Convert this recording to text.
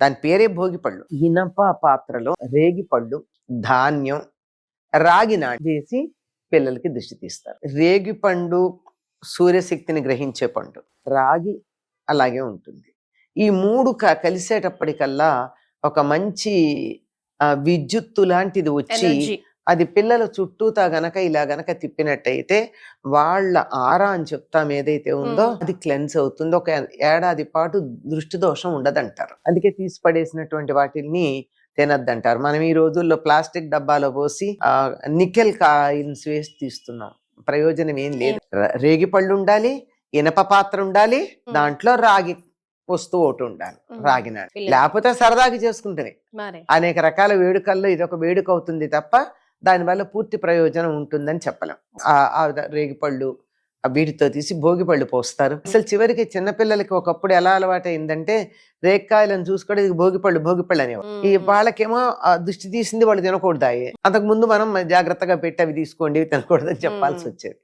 దాని పేరే భోగి పళ్ళు ఇనప పాత్రలో రేగి పళ్ళు ధాన్యం రాగి నాటి చేసి పిల్లలకి దిష్టి తీస్తారు. రేగి పండు సూర్యశక్తిని గ్రహించే పండు. రాగి అలాగే ఉంటుంది. ఈ మూడు క- కలిసేటప్పటికల్లా ఒక మంచి విద్యుత్తు లాంటిది వచ్చి అది పిల్లల చుట్టూతా గనక ఇలా గనక తిప్పినట్టయితే వాళ్ళ ఆరా అని చెప్తాం ఏదైతే ఉందో. అది క్లెన్స్ అవుతుంది. ఒక ఏడాది పాటు దృష్టి దోషం ఉండదంటారు. అందుకే తీసి పడేసినటువంటి వాటిని తినద్దంటారు. మనం ఈ రోజుల్లో ప్లాస్టిక్ డబ్బాలో పోసి ఆ, నికెల్ కాయిన్స్ వేసి తీస్తున్నాం. ప్రయోజనం ఏం లేదు. రేగి పళ్ళు ఉండాలి ఇనప పాత్ర ఉండాలి దాంట్లో రాగి వస్తువు ఒకటి ఉండాలి మ్మ్. రాగి నాడు పిల్లలు. లేకపోతే సరదాగా చేసుకుంటేనే. మరి. అనేక రకాల వేడుకల్లో ఇది ఒక వేడుక అవుతుంది తప్ప దానివల్ల పూర్తి ప్రయోజనం ఉంటుందని చెప్పలేం ఆ రేగిపళ్ళు ఆ వీటితో తీసి భోగిపళ్ళు పోస్తారు అసలు చివరికి చిన్నపిల్లలకి ఒకప్పుడు ఎలా అలవాటు అయిందంటే రేక్కాయలను చూసుకొని ఇది భోగిపళ్ళు భోగిపళ్ళు అనేవారు ఈ. వాళ్ళకేమో దుష్టి తీసింది వాళ్ళు తినకూడదాయి అంతకు ముందు మనం జాగ్రత్తగా పెట్టి అవి తీసుకోండి తినకూడదని చెప్పాల్సి. వచ్చేది.